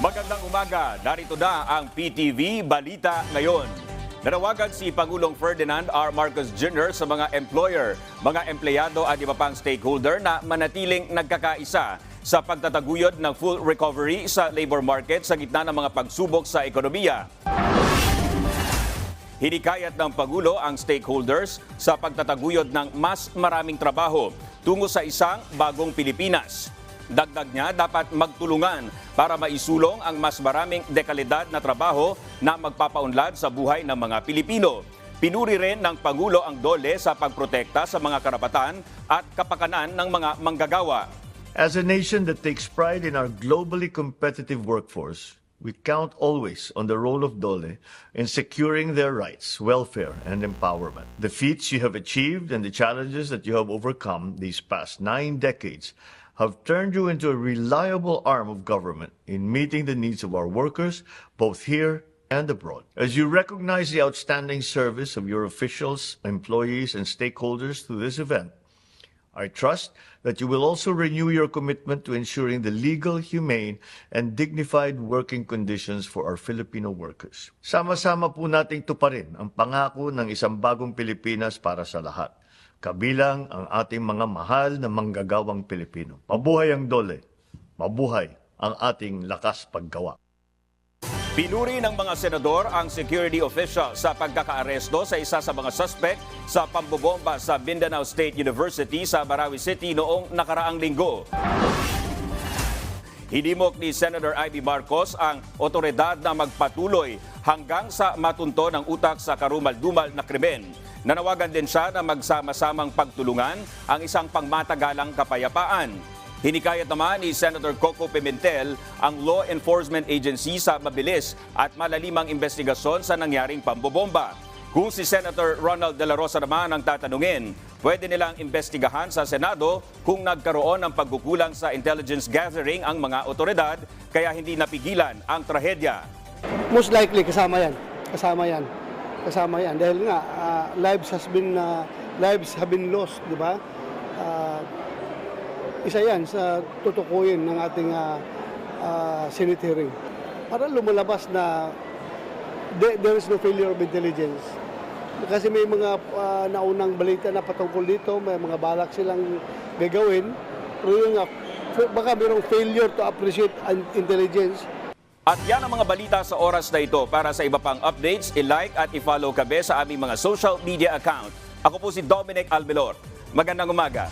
Magandang umaga. Narito na ang PTV Balita ngayon. Nanawagan si Pangulong Ferdinand R. Marcos Jr. sa mga employer, mga empleyado at iba pang stakeholder na manatiling nagkakaisa sa pagtataguyod ng full recovery sa labor market sa gitna ng mga pagsubok sa ekonomiya. Hinikayat ng Pangulo ang stakeholders sa pagtataguyod ng mas maraming trabaho tungo sa isang bagong Pilipinas. Dagdag niya, dapat magtulungan para maisulong ang mas maraming dekalidad na trabaho na magpapaunlad sa buhay ng mga Pilipino. Pinuri rin ng Pangulo ang dole sa pagprotekta sa mga karapatan at kapakanan ng mga manggagawa. As a nation that takes pride in our globally competitive workforce, we count always on the role of Dole in securing their rights, welfare, and empowerment. The feats you have achieved and the challenges that you have overcome these past nine decades have turned you into a reliable arm of government in meeting the needs of our workers, both here and abroad. As you recognize the outstanding service of your officials, employees, and stakeholders through this event, I trust that you will also renew your commitment to ensuring the legal, humane, and dignified working conditions for our Filipino workers. Sama-sama po nating tuparin ang pangako ng isang bagong Pilipinas para sa lahat, kabilang ang ating mga mahal na manggagawang Pilipino. Mabuhay ang dole, mabuhay ang ating lakas paggawa. Pinuri ng mga senador ang security official sa pagkakaaresto sa isa sa mga suspect sa pambobomba sa Mindanao State University sa Marawi City noong nakaraang linggo. Hinimok ni Senator Ivy Marcos ang otoridad na magpatuloy hanggang sa matunto ng utak sa karumal-dumal na krimen. Nanawagan din siya na magsama-samang pagtulungan ang isang pangmatagalang kapayapaan. Hinikayat naman ni Senator Coco Pimentel ang law enforcement agency sa mabilis at malalimang investigasyon sa nangyaring pambobomba. Kung si Senator Ronald De La Rosa naman ang tatanungin, pwede nilang investigahan sa Senado kung nagkaroon ng pagkukulang sa intelligence gathering ang mga otoridad kaya hindi napigilan ang trahedya. Most likely kasama yan. Kasama yan. Kasama yan dahil nga ah, lives has been ah, lives have been lost, di ba? Ah, isa yan sa tutukuyin ng ating ah, ah, Senate hearing. Para lumalabas na there, is no failure of intelligence. Kasi may mga ah, naunang balita na patungkol dito, may mga balak silang gagawin. Pero yun nga, f- baka mayroong failure to appreciate intelligence At yan ang mga balita sa oras na ito. Para sa iba pang updates, i-like at i-follow kabe sa aming mga social media account. Ako po si Dominic Albelor. Magandang umaga.